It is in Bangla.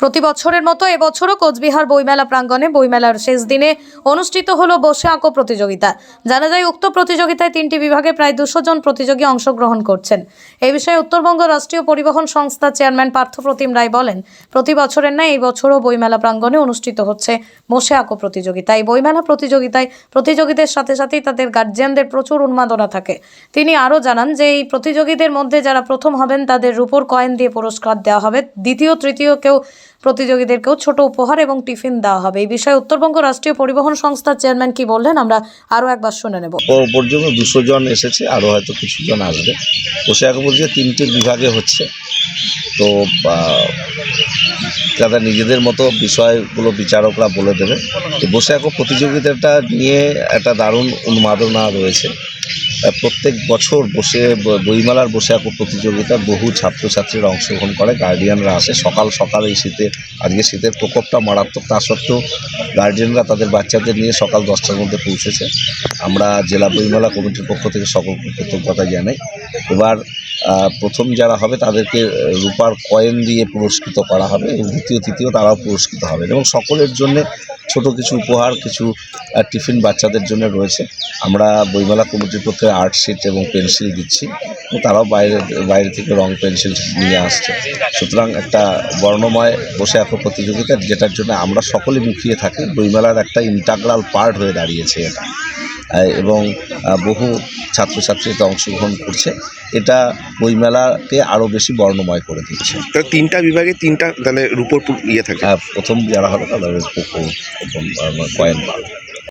প্রতি বছরের মতো এবছরও কোচবিহার বইমেলা প্রাঙ্গণে বইমেলার শেষ দিনে অনুষ্ঠিত হলো বসে আঁকো প্রতিযোগিতা। জানা যায়, উক্ত প্রতিযোগিতায় তিনটি বিভাগে প্রায় দুশো জন প্রতিযোগী অংশগ্রহণ করছেন। এই বিষয়ে উত্তরবঙ্গ রাষ্ট্রীয় পরিবহন সংস্থার চেয়ারম্যান পার্থপ্রতিম রায় বলেন, প্রতি বছরের ন্যায় এই বছরও বইমেলা প্রাঙ্গণে অনুষ্ঠিত হচ্ছে বসে আঁকো প্রতিযোগিতা। এই বইমেলা প্রতিযোগিতায় প্রতিযোগীদের সাথে সাথেই তাদের গার্জিয়ানদের প্রচুর উন্মাদনা থাকে। তিনি আরও জানান যে, এই প্রতিযোগীদের মধ্যে যারা প্রথম হবেন, তাদের রূপোর কয়েন দিয়ে পুরস্কার দেওয়া হবে। দ্বিতীয়, তৃতীয় কেউ প্রতিযোগীদেরকেও ছোট উপহার এবং টিফিন দেওয়া হবে। এই বিষয়ে উত্তরবঙ্গ রাষ্ট্রীয় পরিবহন সংস্থার চেয়ারম্যান কি বললেন? আমরা আরও একবার শুনে নেব। পর্যন্ত দুশো জন এসেছে, আরও হয়তো কিছু জন আসবে। বসে বলছে তিনটে বিভাগে হচ্ছে। তো তারা নিজেদের মতো বিষয়গুলো বিচারকরা বলে দেবে। তো বসে এখন প্রতিযোগিতাটা নিয়ে একটা দারুণ উন্মাদনা রয়েছে। প্রত্যেক বছর বসে বইমেলার বসে আঁকো প্রতিযোগিতায় বহু ছাত্রছাত্রীরা অংশগ্রহণ করে গার্ডিয়ানরা আসে। সকাল সকাল এই শীতে, আজকে শীতের প্রকোপটা মারাত্মক, তা সত্ত্বেও গার্ডিয়ানরা তাদের বাচ্চাদের নিয়ে সকাল দশটার মধ্যে পৌঁছেছে। আমরা জেলা বইমেলা কমিটির পক্ষ থেকে সকলকে কৃতজ্ঞতা জানাই। এবার প্রথম যারা হবে তাদেরকে রূপার কয়েন দিয়ে পুরস্কৃত করা হবে। এবং দ্বিতীয়, তৃতীয় তারাও পুরস্কৃত হবে। এবং সকলের জন্য ছোট কিছু উপহার, কিছু টিফিন বাচ্চাদের জন্য রয়েছে। আমরা বইমেলা কমিটির পক্ষে আর্ট শিট এবং পেন্সিল দিচ্ছি। তারাও বাইরে বাইরে থেকে রং পেন্সিল নিয়ে আসছে। সুতরাং একটা বর্ণময় বসে আঁকো প্রতিযোগিতা, যেটার জন্য আমরা সকলে মুখিয়ে থাকি। বইমেলার একটা ইন্টাগ্রাল পার্ট হয়ে দাঁড়িয়েছে এটা। এবং বহু ছাত্রছাত্রী এতে অংশগ্রহণ করছে। এটা বইমেলাকে আরও বেশি বর্ণময় করে দিচ্ছে। তিনটা বিভাগে তিনটা তাহলে রূপোর ইয়ে থাকে। প্রথম যারা হবে তাদের কয়েন পাবে।